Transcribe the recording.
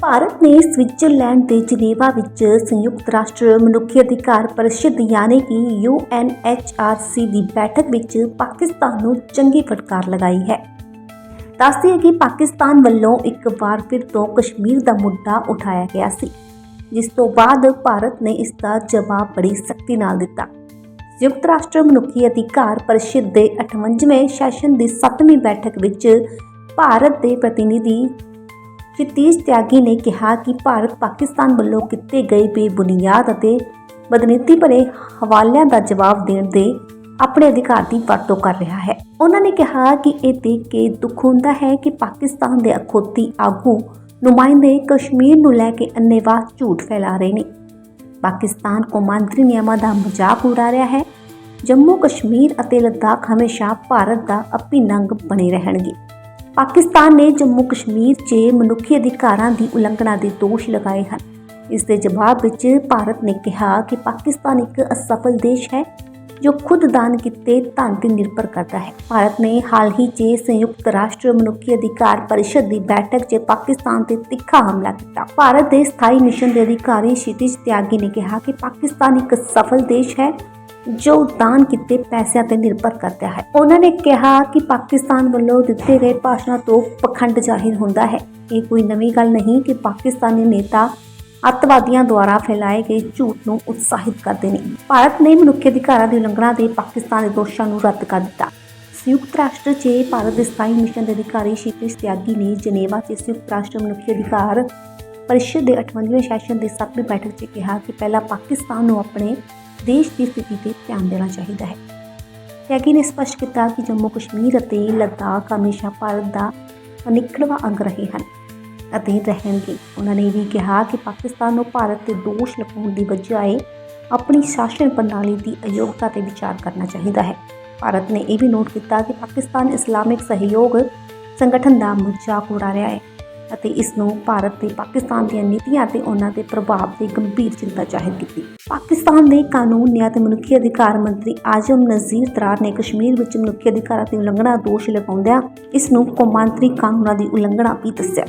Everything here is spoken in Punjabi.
ਭਾਰਤ ਨੇ ਸਵਿਟਜ਼ਰਲੈਂਡ ਦੇ ਜਨੇਵਾ ਵਿੱਚ ਸੰਯੁਕਤ ਰਾਸ਼ਟਰ ਮਨੁੱਖੀ ਅਧਿਕਾਰ ਪਰਿਸ਼ਦ ਯਾਨੀ ਕਿ UNHRC ਦੀ ਬੈਠਕ ਵਿੱਚ ਪਾਕਿਸਤਾਨ ਨੂੰ ਚੰਗੀ ਫਟਕਾਰ ਲਗਾਈ ਹੈ। ਦੱਸਦੀ ਹੈ ਕਿ ਪਾਕਿਸਤਾਨ ਵੱਲੋਂ ਇੱਕ ਵਾਰ ਫਿਰ ਤੋਂ ਕਸ਼ਮੀਰ ਦਾ ਮੁੱਦਾ ਉਠਾਇਆ ਗਿਆ ਸੀ, ਜਿਸ ਤੋਂ ਬਾਅਦ ਭਾਰਤ ਨੇ ਇਸ ਦਾ ਜਵਾਬ ਬੜੀ ਸਖਤੀ ਨਾਲ ਦਿੱਤਾ। ਸੰਯੁਕਤ ਰਾਸ਼ਟਰ ਮਨੁੱਖੀ ਅਧਿਕਾਰ ਪਰਿਸ਼ਦ ਦੇ 58ਵੇਂ ਸੈਸ਼ਨ ਦੀ 7ਵੀਂ ਬੈਠਕ ਵਿੱਚ ਭਾਰਤ ਦੇ ਪ੍ਰਤੀਨਿਧੀ ਸ਼ਤੀਸ਼ ਤਿਆਗੀ ਨੇ ਕਿਹਾ ਕਿ ਭਾਰਤ ਪਾਕਿਸਤਾਨ ਵੱਲੋਂ ਕੀਤੇ ਗਏ ਬੇਬੁਨਿਆਦ ਅਤੇ ਬਦਨੀਤੀ ਭਰੇ ਹਵਾਲਿਆਂ ਦਾ ਜਵਾਬ ਦੇਣ ਦੇ ਆਪਣੇ ਅਧਿਕਾਰ ਦੀ ਵਰਤੋਂ ਕਰ ਰਿਹਾ ਹੈ। ਉਹਨਾਂ ਨੇ ਕਿਹਾ ਕਿ ਇਹ ਦੇਖ ਕੇ ਦੁੱਖ ਹੁੰਦਾ ਹੈ ਕਿ ਪਾਕਿਸਤਾਨ ਦੇ ਅਖੌਤੀ ਆਗੂ ਨੁਮਾਇੰਦੇ ਕਸ਼ਮੀਰ ਨੂੰ ਲੈ ਕੇ ਅੰਨੇਵਾਹ ਝੂਠ ਫੈਲਾ ਰਹੇ ਨੇ। ਪਾਕਿਸਤਾਨ ਕੌਮਾਂਤਰੀ ਨਿਯਮਾਂ ਦਾ ਮਜ਼ਾਕ ਉਡਾ ਰਿਹਾ ਹੈ। ਜੰਮੂ ਕਸ਼ਮੀਰ ਅਤੇ ਲਦਾਖ ਹਮੇਸ਼ਾ ਭਾਰਤ ਦਾ ਅਭਿੰਨ ਅੰਗ ਬਣੇ ਰਹਿਣਗੇ। ਪਾਕਿਸਤਾਨ ਨੇ ਜੰਮੂ ਕਸ਼ਮੀਰ 'ਚ ਮਨੁੱਖੀ ਅਧਿਕਾਰਾਂ ਦੀ ਉਲੰਘਣਾ ਦੇ ਦੋਸ਼ ਲਗਾਏ ਹਨ। ਇਸ ਦੇ ਜਵਾਬ ਵਿੱਚ ਭਾਰਤ ਨੇ ਕਿਹਾ ਕਿ ਪਾਕਿਸਤਾਨ ਇੱਕ ਅਸਫਲ ਦੇਸ਼ ਹੈ, ਜੋ ਖੁਦ ਦਾਨ ਕੀਤੇ ਧਨ ਤੇ ਨਿਰਭਰ ਕਰਦਾ ਹੈ। ਭਾਰਤ ਨੇ ਹਾਲ ਹੀ 'ਚ ਸੰਯੁਕਤ ਰਾਸ਼ਟਰ ਮਨੁੱਖੀ ਅਧਿਕਾਰ ਪਰਿਸ਼ਦ ਦੀ ਬੈਠਕ 'ਚ ਪਾਕਿਸਤਾਨ ਤੇ ਤਿੱਖਾ ਹਮਲਾ ਕੀਤਾ। ਭਾਰਤ ਦੇ ਸਥਾਈ ਮਿਸ਼ਨ ਦੇ ਅਧਿਕਾਰੀ ਸ਼ਿਤਿਜ ਤਿਆਗੀ ਨੇ ਕਿਹਾ ਕਿ ਪਾਕਿਸਤਾਨ ਇੱਕ ਸਫਲ ਦੇਸ਼ ਹੈ ਜੋ ਦਾਨ ਕੀਤੇ ਪੈਸਿਆਂ ਤੇ ਨਿਰਭਰ ਕਰਦਾ ਹੈ। ਉਹਨਾਂ ਨੇ ਕਿਹਾ ਕਿ ਪਾਕਿਸਤਾਨ ਵੱਲੋਂ ਦਿੱਤੇ ਗਏ ਭਾਸ਼ਣਾਂ ਤੋਂ ਪਖੰਡ ਜ਼ਾਹਿਰ ਹੁੰਦਾ ਹੈ। ਇਹ ਕੋਈ ਨਵੀਂ ਗੱਲ ਨਹੀਂ ਕਿ ਪਾਕਿਸਤਾਨੀ ਨੇਤਾ ਅੱਤਵਾਦੀਆਂ ਦੁਆਰਾ ਫੈਲਾਏ ਗਏ ਝੂਠ ਨੂੰ ਉਤਸ਼ਾਹਿਤ ਕਰਦੇ ਨੇ। ਭਾਰਤ ਨੇ ਮਨੁੱਖੀ ਅਧਿਕਾਰਾਂ ਦੀ ਉਲੰਘਣਾ ਦੇ ਪਾਕਿਸਤਾਨ ਦੇ ਦੋਸ਼ਾਂ ਨੂੰ ਰੱਦ ਕਰ ਦਿੱਤਾ। ਸੰਯੁਕਤ ਰਾਸ਼ਟਰ 'ਚ ਭਾਰਤ ਦੇ ਸਥਾਈ ਮਿਸ਼ਨ ਦੇ ਅਧਿਕਾਰੀ ਸ਼ੀਤੇਸ਼ ਤਿਆਗੀ ਨੇ ਜਨੇਵਾ 'ਚ ਸੰਯੁਕਤ ਰਾਸ਼ਟਰ ਮਨੁੱਖੀ ਅਧਿਕਾਰ ਪਰਿਸ਼ਦ ਦੇ 58ਵੇਂ ਸੈਸ਼ਨ ਦੀ 7ਵੀਂ ਬੈਠਕ 'ਚ ਕਿਹਾ ਕਿ ਪਹਿਲਾਂ ਪਾਕਿਸਤਾਨ ਨੂੰ ਆਪਣੇ ਦੇਸ਼ ਦੀ ਸਥਿਤੀ ਤੇ ਧਿਆਨ ਦੇਣਾ ਚਾਹੀਦਾ ਹੈ। ਤਿਆਗੀ ਨੇ ਸਪਸ਼ਟ ਕੀਤਾ ਕਿ ਜੰਮੂ ਕਸ਼ਮੀਰ ਅਤੇ ਲੱਦਾਖ ਹਮੇਸ਼ਾ ਭਾਰਤ ਦਾ ਅਨਿੱਖੜਵਾ ਅੰਗ ਰਹੇ ਹਨ ਅਤੇ ਰਹਿਣਗੇ। ਉਹਨਾਂ ਨੇ ਇਹ ਵੀ ਕਿਹਾ ਕਿ ਪਾਕਿਸਤਾਨ ਨੂੰ ਭਾਰਤ ਤੇ ਦੋਸ਼ ਲਗਾਉਣ ਦੀ ਬਜਾਏ ਆਪਣੀ ਸ਼ਾਸਨ ਪ੍ਰਣਾਲੀ ਦੀ ਅਯੋਗਤਾ ਤੇ ਵਿਚਾਰ ਕਰਨਾ ਚਾਹੀਦਾ ਹੈ। ਭਾਰਤ ਨੇ ਇਹ ਵੀ ਨੋਟ ਕੀਤਾ ਕਿ ਪਾਕਿਸਤਾਨ ਇਸਲਾਮਿਕ ਸਹਿਯੋਗ ਸੰਗਠਨ ਦਾ ਮਜ਼ਾਕ ਉਡਾ ਰਿਹਾ ਹੈ। ਅਤੇ ਇਸ ਨੂੰ ਭਾਰਤ ਤੇ ਪਾਕਿਸਤਾਨ ਦੀਆਂ ਨੀਤੀਆਂ ਤੇ ਉਹਨਾਂ ਦੇ ਪ੍ਰਭਾਵ ਤੇ ਗੰਭੀਰ ਚਿੰਤਾ ਜ਼ਾਹਿਰ ਕੀਤੀ। ਪਾਕਿਸਤਾਨ ਦੇ ਕਾਨੂੰਨ, ਨਿਆਂ ਤੇ ਮਨੁੱਖੀ ਅਧਿਕਾਰ ਮੰਤਰੀ ਆਜਮ ਨਜ਼ੀਰ ਤਰਾਰ ਨੇ ਕਸ਼ਮੀਰ ਵਿੱਚ ਮਨੁੱਖੀ ਅਧਿਕਾਰਾਂ ਦੀ ਉਲੰਘਣਾ ਦੋਸ਼ ਲਗਾਉਂਦਿਆਂ ਇਸ ਨੂੰ ਕੌਮਾਂਤਰੀ ਕਾਨੂੰਨਾਂ ਦੀ ਉਲੰਘਣਾ ਵੀ ਦੱਸਿਆ।